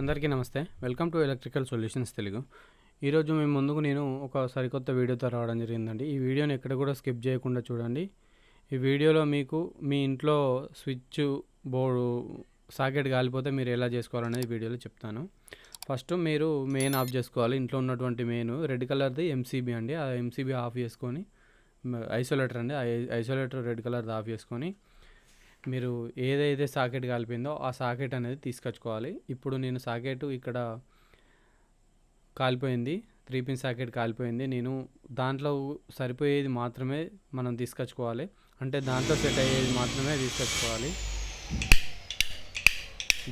అందరికీ నమస్తే. Welcome to electrical solutions Telugu. ఈరోజు మేము ముందుకు నేను ఒక సరికొత్త వీడియోతో రావడం జరిగిందండి. ఈ వీడియోని ఎక్కడ కూడా స్కిప్ చేయకుండా చూడండి. ఈ వీడియోలో మీకు మీ ఇంట్లో స్విచ్ బోర్డు సాకెట్ కాలిపోతే మీరు ఎలా చేసుకోవాలనేది వీడియోలో చెప్తాను. ఫస్ట్ మీరు మెయిన్ ఆఫ్ చేసుకోవాలి. ఇంట్లో ఉన్నటువంటి మెయిన్ రెడ్ కలర్ది ఎంసీబీ అండి. ఆ ఎంసీబీ ఆఫ్ చేసుకొని ఐసోలేటర్ అండి. ఐసోలేటర్ రెడ్ కలర్ది ఆఫ్ చేసుకొని మీరు ఏదైతే సాకెట్ కాలిపోయిందో ఆ సాకెట్ అనేది తీసుకొచ్చుకోవాలి. ఇప్పుడు నేను సాకెట్ ఇక్కడ కాలిపోయింది. త్రీ పిన్ సాకెట్ కాలిపోయింది. నేను దాంట్లో సరిపోయేది మాత్రమే మనం తీసుకొచ్చుకోవాలి. అంటే దాంట్లో సెట్ అయ్యేది మాత్రమే తీసుకొచ్చుకోవాలి.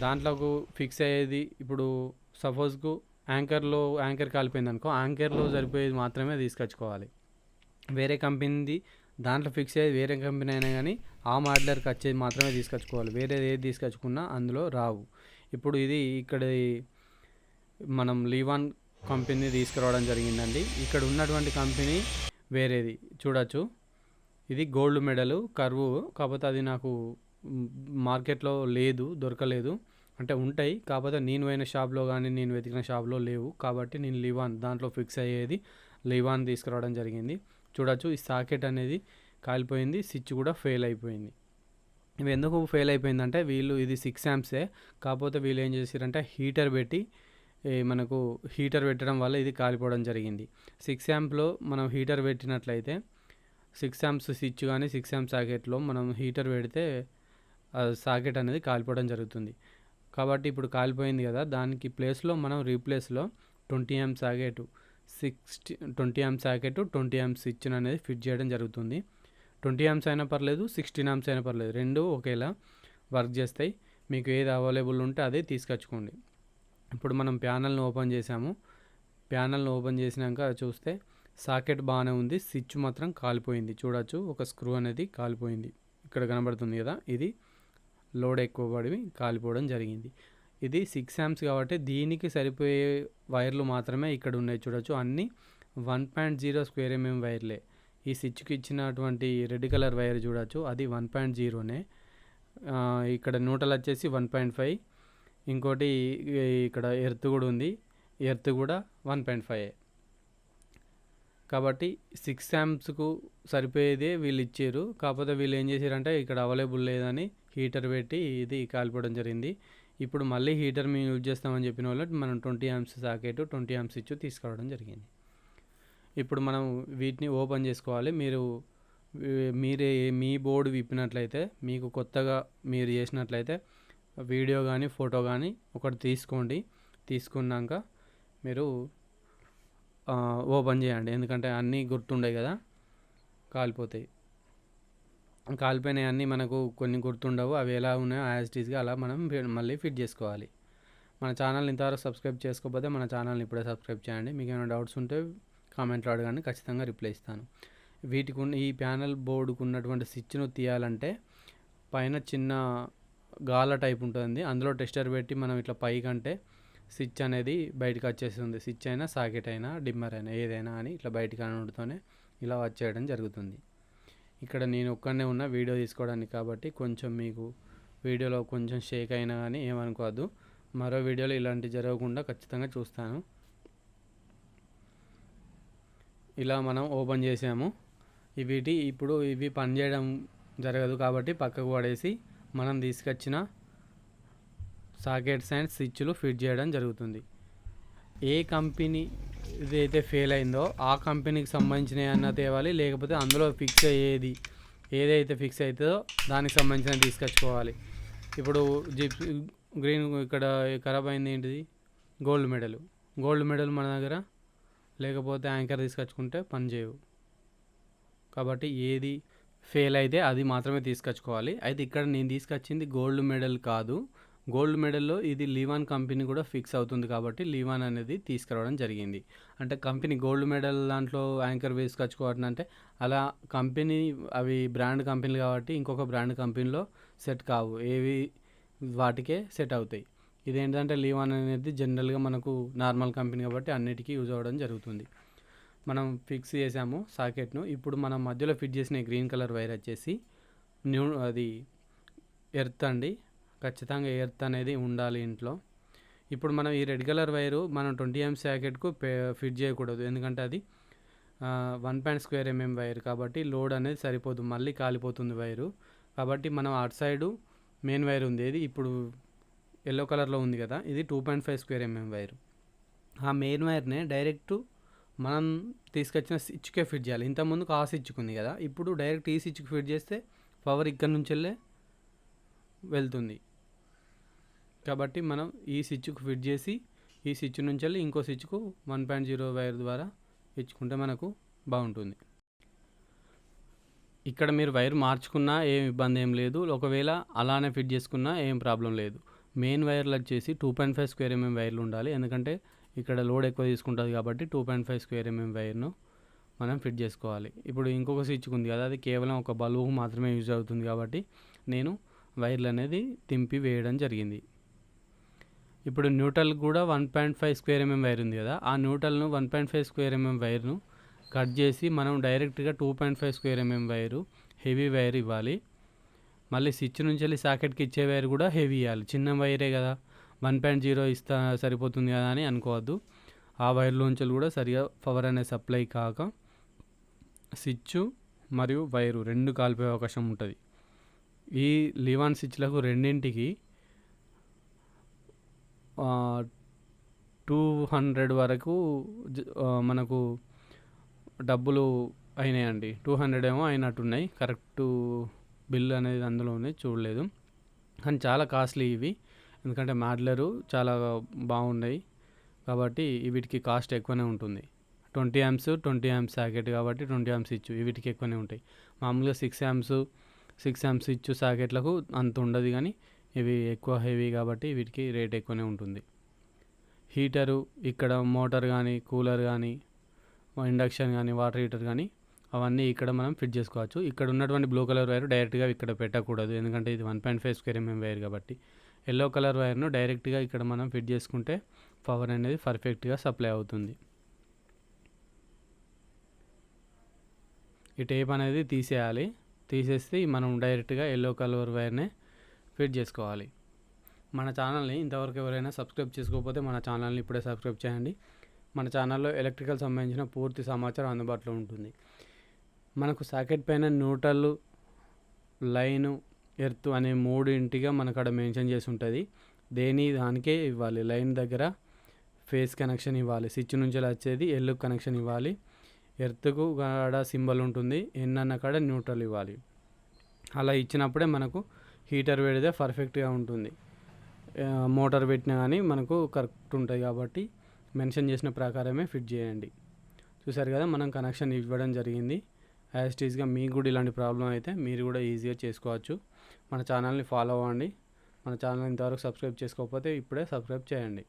దాంట్లోకు ఫిక్స్ అయ్యేది ఇప్పుడు సపోజ్కు యాంకర్లో యాంకర్ కాలిపోయింది అనుకో యాంకర్లో సరిపోయేది మాత్రమే తీసుకొచ్చుకోవాలి. వేరే కంపెనీది దాంట్లో ఫిక్స్ అయ్యేది వేరే కంపెనీ అయినా కానీ ఆ మోడలర్కి వచ్చేది మాత్రమే తీసుకొచ్చుకోవాలి. వేరే ఏది తీసుకొచ్చుకున్నా అందులో రావు. ఇప్పుడు ఇది ఇక్కడ మనం లీవాన్ కంపెనీ తీసుకురావడం జరిగిందండి. ఇక్కడ ఉన్నటువంటి కంపెనీ వేరేది. చూడొచ్చు. ఇది గోల్డ్ మెడల్ కరువు. కాకపోతే అది నాకు మార్కెట్లో లేదు దొరకలేదు. అంటే ఉంటాయి. కాకపోతే నేను పోయిన షాప్లో కానీ నేను వెతికిన షాప్లో లేవు. కాబట్టి నేను లివాన్ దాంట్లో ఫిక్స్ అయ్యేది లివాన్ తీసుకురావడం జరిగింది. చూడొచ్చు ఈ సాకెట్ అనేది కాలిపోయింది స్విచ్ కూడా ఫెయిల్ అయిపోయింది. ఇవి ఎందుకు ఫెయిల్ అయిపోయిందంటే వీళ్ళు ఇది సిక్స్ యాంప్సే కాకపోతే వీళ్ళు ఏం చేశారంటే హీటర్ పెట్టి మనకు హీటర్ పెట్టడం వల్ల ఇది కాలిపోవడం జరిగింది. సిక్స్ యాంప్లో మనం హీటర్ పెట్టినట్లయితే సిక్స్ యాంప్స్ స్విచ్ కానీ సిక్స్ యాంప్ సాకెట్లో మనం హీటర్ పెడితే సాకెట్ అనేది కాలిపోవడం జరుగుతుంది. కాబట్టి ఇప్పుడు కాలిపోయింది కదా దానికి ప్లేస్లో మనం రీప్లేస్లో twenty amp socket sixty twenty amp socket twenty amp switch అనేది ఫిట్ చేయడం జరుగుతుంది. ట్వంటీ ఆమ్స్ అయినా పర్లేదు సిక్స్టీన్ ఆమ్స్ అయినా పర్లేదు. రెండు ఒకేలా వర్క్ చేస్తాయి. మీకు ఏది అవైలబుల్ ఉంటే అదే తీసుకొచ్చుకోండి. ఇప్పుడు మనం ప్యానల్ని ఓపెన్ చేసాము ప్యానల్ని ఓపెన్ చేసినాక చూస్తే సాకెట్ బాగానే ఉంది. స్విచ్ మాత్రం కాలిపోయింది. చూడొచ్చు ఒక స్క్రూ అనేది కాలిపోయింది. ఇక్కడ కనబడుతుంది కదా ఇది లోడ్ ఎక్కువ పడి కాలిపోవడం జరిగింది. ఇది సిక్స్ యామ్స్ కాబట్టి దీనికి సరిపోయే వైర్లు మాత్రమే ఇక్కడ ఉన్నాయి. చూడొచ్చు అన్నీ one point zero square mm వైర్లే. ఈ స్విచ్కి ఇచ్చినటువంటి రెడ్ కలర్ వైర్ చూడొచ్చు. అది వన్ పాయింట్ జీరోనే. ఇక్కడ న్యూటల్ వచ్చేసి వన్ పాయింట్ ఫైవ్. ఇంకోటి ఇక్కడ ఎర్త్ కూడా ఉంది. ఎర్త్ కూడా వన్ పాయింట్ ఫైవ్ కాబట్టి సిక్స్ యామ్స్కు సరిపోయేదే వీళ్ళు ఇచ్చారు. కాకపోతే వీళ్ళు ఏం చేశారంటే ఇక్కడ అవైలబుల్ లేదని హీటర్ పెట్టి ఇది కాలిపోవడం జరిగింది. ఇప్పుడు మళ్ళీ హీటర్ మేము యూజ్ చేస్తామని చెప్పిన వాళ్ళు మనం twenty amps socket twenty amps ఇచ్చి తీసుకురావడం జరిగింది. ఇప్పుడు మనం వీటిని ఓపెన్ చేసుకోవాలి. మీరు మీరే మీ బోర్డు విప్పినట్లయితే మీకు కొత్తగా మీరు చేసినట్లయితే వీడియో కానీ ఫోటో కానీ ఒకటి తీసుకోండి. తీసుకున్నాక మీరు ఓపెన్ చేయండి. ఎందుకంటే అన్నీ గుర్తుండే కదా కాలిపోతాయి. కాలిపోయినవి అన్నీ మనకు కొన్ని గుర్తుండవు. అవి ఎలా ఉన్నాయో యాజిటీస్గా అలా మనం మళ్ళీ ఫిట్ చేసుకోవాలి. మన ఛానల్ని ఇంతవరకు సబ్స్క్రైబ్ చేసుకోకపోతే మన ఛానల్ని ఇప్పుడే సబ్స్క్రైబ్ చేయండి. మీకు ఏమైనా డౌట్స్ ఉంటే కామెంట్లో అడగండి ఖచ్చితంగా రిప్లై ఇస్తాను. వీటికి ఉన్న ఈ ప్యానల్ బోర్డుకు ఉన్నటువంటి స్విచ్ను తీయాలంటే పైన చిన్న గాల టైప్ ఉంటుంది అందులో టెస్టర్ పెట్టి మనం ఇట్లా పైకంటే స్విచ్ అనేది బయటకు వచ్చేస్తుంది. స్విచ్ అయినా సాకెట్ అయినా డిమ్మర్ అయినా ఏదైనా అని ఇట్లా బయటకు అనుడితోనే ఇలా వచ్చేయడం జరుగుతుంది. ఇక్కడ నేను ఒక్కడనే ఉన్న వీడియో తీసుకోవడానికి కాబట్టి కొంచెం మీకు వీడియోలో కొంచెం షేక్ అయినా కానీ ఏమనుకోవద్దు. మరో వీడియోలో ఇలాంటి జరగకుండా ఖచ్చితంగా చూస్తాను. ఇలా మనం ఓపెన్ చేసాము. వీటి ఇప్పుడు ఇవి పనిచేయడం జరగదు కాబట్టి పక్కకు పడేసి మనం తీసుకొచ్చిన సాకెట్స్ అండ్ స్విచ్లు ఫిట్ చేయడం జరుగుతుంది. ఏ కంపెనీ ఏదైతే ఫెయిల్ అయిందో ఆ కంపెనీకి సంబంధించినవి అన్న తేవాలి లేకపోతే అందులో ఫిక్స్ అయ్యేది ఏదైతే ఫిక్స్ అవుతుందో దానికి సంబంధించిన తీసుకొచ్చుకోవాలి. ఇప్పుడు జిప్ గ్రీన్ ఇక్కడ ఖరాబ్ అయింది ఏంటిది? Gold medal. గోల్డ్ మెడల్ మన దగ్గర లేకపోతే యాంకర్ తీసుకొచ్చుకుంటే పని చేయవు. కాబట్టి ఏది ఫెయిల్ అయితే అది మాత్రమే తీసుకొచ్చుకోవాలి. అయితే ఇక్కడ నేను తీసుకొచ్చింది గోల్డ్ మెడల్ కాదు. గోల్డ్ మెడల్లో ఇది లీవాన్ కంపెనీ కూడా ఫిక్స్ అవుతుంది కాబట్టి లీవాన్ అనేది తీసుకురావడం జరిగింది. అంటే కంపెనీ గోల్డ్ మెడల్ దాంట్లో యాంకర్ వేసుకొచ్చుకోవడం అంటే అలా కంపెనీ అవి బ్రాండ్ కంపెనీలు కాబట్టి ఇంకొక బ్రాండ్ కంపెనీలో సెట్ కావు. ఏవి వాటికే సెట్ అవుతాయి. ఇదేంటంటే లీవాన్ అనేది జనరల్గా మనకు నార్మల్ కంపెనీ కాబట్టి అన్నిటికీ యూజ్ అవ్వడం జరుగుతుంది. మనం ఫిక్స్ చేసాము సాకెట్ను. ఇప్పుడు మనం మధ్యలో ఫిట్ చేసిన గ్రీన్ కలర్ వైర్ వచ్చేసి న్యూ అది ఎర్త్ అండి. ఖచ్చితంగా ఎర్త్ అనేది ఉండాలి ఇంట్లో. ఇప్పుడు మనం ఈ రెడ్ కలర్ వైరు మనం ట్వంటీ ఎంఎం సాకెట్కు ఫిట్ చేయకూడదు. ఎందుకంటే అది one point square mm wire కాబట్టి లోడ్ అనేది సరిపోదు. మళ్ళీ కాలిపోతుంది వైరు. కాబట్టి మనం అటు సైడు మెయిన్ వైర్ ఉంది. ఇది ఇప్పుడు ఎల్లో కలర్లో ఉంది కదా ఇది two point five square mm wire ఆ మెయిన్ వైర్నే డైరెక్ట్ మనం తీసుకొచ్చిన స్విచ్కే ఫిట్ చేయాలి. ఇంతకుముందు ఆ స్విచ్కి ఉంది కదా ఇప్పుడు డైరెక్ట్ ఈ స్విచ్కి ఫిట్ చేస్తే పవర్ ఇక్కడ నుంచి వెళ్ళే వెళ్తుంది. కాబట్టి మనం ఈ స్విచ్కు ఫిట్ చేసి ఈ స్విచ్ నుంచి వెళ్ళి ఇంకో స్విచ్కు వన్ పాయింట్ జీరో వైర్ ద్వారా ఇచ్చుకుంటే మనకు బాగుంటుంది. ఇక్కడ మీరు వైర్ మార్చుకున్నా ఏం ఇబ్బంది ఏం లేదు. ఒకవేళ అలానే ఫిట్ చేసుకున్నా ఏం ప్రాబ్లం లేదు. మెయిన్ వైర్లు వచ్చేసి two point five square mm వైర్లు ఉండాలి. ఎందుకంటే ఇక్కడ లోడ్ ఎక్కువ తీసుకుంటుంది కాబట్టి two point five square mm వైర్ను మనం ఫిట్ చేసుకోవాలి. ఇప్పుడు ఇంకొక స్విచ్ ఉంది కదా అది కేవలం ఒక బల్బుకు మాత్రమే యూజ్ అవుతుంది కాబట్టి నేను వైర్లు అనేది తింపి వేయడం జరిగింది. ఇప్పుడు న్యూట్రల్ కూడా one point five square mm wire ఉంది కదా ఆ న్యూట్రల్ను one point five square mm వైర్ను కట్ చేసి మనం డైరెక్ట్గా two point five square mm wire heavy wire ఇవ్వాలి. మళ్ళీ స్విచ్ నుంచి వెళ్ళి సాకెట్కి ఇచ్చే వైర్ కూడా హెవీ ఇవ్వాలి చిన్న వైరే కదా. వన్ పాయింట్ జీరో ఇస్తా సరిపోతుంది కదా అని అనుకోవద్దు. ఆ వైర్లోంచి కూడా సరిగా పవర్ అనే సప్లై కాక స్విచ్ మరియు వైరు రెండు కాలిపోయే అవకాశం ఉంటుంది. ఈ లివాన్ స్విచ్లకు రెండింటికి టూ హండ్రెడ్ వరకు మనకు డబ్బులు అయినాయండి. టూ హండ్రెడ్ ఏమో అయినట్టున్నాయి. కరెక్ట్ బిల్ అనేది అందులో ఉంది చూడలేదు. కానీ చాలా కాస్ట్లీ ఇవి. ఎందుకంటే మాడ్లరు చాలా బాగున్నాయి. కాబట్టి వీటికి కాస్ట్ ఎక్కువనే ఉంటుంది. Twenty amps twenty amps socket కాబట్టి ట్వంటీ యామ్స్ ఇచ్చు వీటికి ఎక్కువనే ఉంటాయి. మామూలుగా సిక్స్ యామ్స్ సిక్స్ యామ్స్ ఇచ్చు సాకెట్లకు అంత ఉండదు కానీ ఇవి ఎక్కువ హెవీ కాబట్టి వీటికి రేట్ ఎక్కువనే ఉంటుంది. హీటరు ఇక్కడ మోటార్ కానీ కూలర్ కానీ ఇండక్షన్ కానీ వాటర్ హీటర్ కానీ అవన్నీ ఇక్కడ మనం ఫిట్ చేసుకోవచ్చు. ఇక్కడ ఉన్నటువంటి బ్లూ కలర్ వైర్ డైరెక్ట్గా ఇక్కడ పెట్టకూడదు. ఎందుకంటే ఇది one point five square mm wire కాబట్టి. ఎల్లో కలర్ వైర్ను డైరెక్ట్గా ఇక్కడ మనం ఫిట్ చేసుకుంటే పవర్ అనేది పర్ఫెక్ట్గా సప్లై అవుతుంది. ఈ టేప్ అనేది తీసేయాలి. తీసేస్తే మనం డైరెక్ట్గా ఎల్లో కలర్ వైర్నే ఫిట్ చేసుకోవాలి. మన ఛానల్ని ఇంతవరకు ఎవరైనా సబ్స్క్రైబ్ చేసుకోకపోతే మన ఛానల్ని ఇప్పుడే సబ్స్క్రైబ్ చేయండి. మన ఛానల్లో ఎలక్ట్రికల్ సంబంధించిన పూర్తి సమాచారం అందుబాటులో ఉంటుంది. మనకు సాకెట్ పైన న్యూట్రల్ లైను ఎర్త్ అనే మూడింటిగా మనకు అక్కడ మెన్షన్ చేసి ఉంటుంది దేని దానికే ఇవ్వాలి. లైన్ దగ్గర ఫేస్ కనెక్షన్ ఇవ్వాలి. స్విచ్ నుంచి వచ్చేది ఎల్లు కనెక్షన్ ఇవ్వాలి. ఎర్త్కు కాడ సింబల్ ఉంటుంది. ఎన్ అన్న కాడ న్యూట్రల్ ఇవ్వాలి. అలా ఇచ్చినప్పుడే మనకు హీటర్ పెడితే పర్ఫెక్ట్గా ఉంటుంది. మోటార్ పెట్టినా కానీ మనకు కరెక్ట్ ఉంటుంది కాబట్టి మెన్షన్ చేసిన ప్రకారమే ఫిట్ చేయండి. చూసారు కదా మనం కనెక్షన్ ఇవ్వడం జరిగింది. యాజ్ టీజ్గా మీకు కూడా ఇలాంటి ప్రాబ్లం అయితే మీరు కూడా ఈజీగా చేసుకోవచ్చు. మన ఛానల్ని ఫాలో అవ్వండి. మన ఛానల్ ఇంతవరకు సబ్స్క్రైబ్ చేసుకోకపోతే ఇప్పుడే సబ్స్క్రైబ్ చేయండి.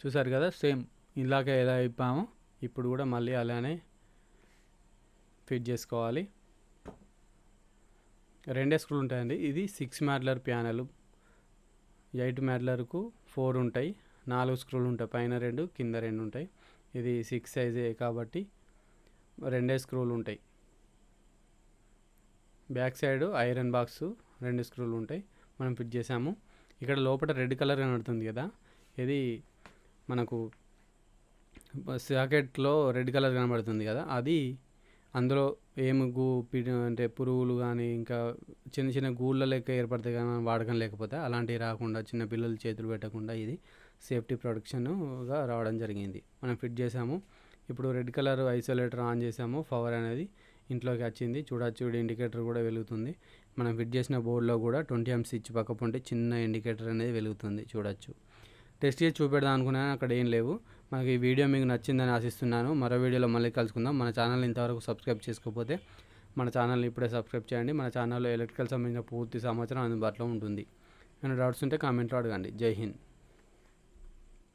చూసారు కదా? సేమ్ ఇలాగ ఎలా ఇప్పామో ఇప్పుడు కూడా మళ్ళీ అలానే ఫిట్ చేసుకోవాలి. రెండే స్క్రూలు ఉంటాయండి. ఇది సిక్స్ మ్యాడ్లర్ ప్యానెల్ ఎయిట్ మ్యాడ్లర్కు ఫోర్ ఉంటాయి. నాలుగు స్క్రూలు ఉంటాయి. పైన రెండు కింద రెండు ఉంటాయి. ఇది సిక్స్ సైజే కాబట్టి రెండే స్క్రూలు ఉంటాయి. బ్యాక్ సైడ్ ఐరన్ బాక్స్ రెండు స్క్రూలు ఉంటాయి. మనం ఫిట్ చేసాము ఇక్కడ లోపల రెడ్ కలర్ కనబడుతుంది కదా. ఇది మనకు సాకెట్లో రెడ్ కలర్ కనబడుతుంది కదా. అది అందులో ఏమి గూ పి- అంటే పురుగులు కానీ ఇంకా చిన్న చిన్న గూళ్ళ లెక్క ఏర్పడతాయి కానీ వాడకం లేకపోతే అలాంటివి రాకుండా చిన్న పిల్లలు చేతులు పెట్టకుండా ఇది సేఫ్టీ ప్రొడక్షన్గా రావడం జరిగింది. మనం ఫిట్ చేసాము ఇప్పుడు రెడ్ కలర్ ఐసోలేటర్ ఆన్ చేసాము. పవర్ అనేది ఇంట్లోకి వచ్చింది. చూడొచ్చు ఇండికేటర్ కూడా వెలుగుతుంది. మనం ఫిట్ చేసిన బోర్డులో కూడా ట్వంటీ ఎం స్విచ్ పక్క చిన్న ఇండికేటర్ అనేది వెలుగుతుంది. చూడొచ్చు. టెస్ట్ చేసి చూపెడదాం అనుకున్నాను. అక్కడ ఏం లేవు. మనకి ఈ వీడియో మీకు నచ్చిందని ఆశిస్తున్నాను. మరో వీడియోలో మళ్ళీ కలుసుకుందాం. మన ఛానల్ ఇంతవరకు సబ్స్క్రైబ్ చేసుకోకపోతే మన ఛానల్ని ఇప్పుడే సబ్స్క్రైబ్ చేయండి. మన ఛానల్లో ఎలక్ట్రికల్ సంబంధించిన పూర్తి సమాచారం అందుబాటులో ఉంటుంది. ఏమైనా డౌట్స్ ఉంటే కామెంట్లో అడగండి. జై హింద్.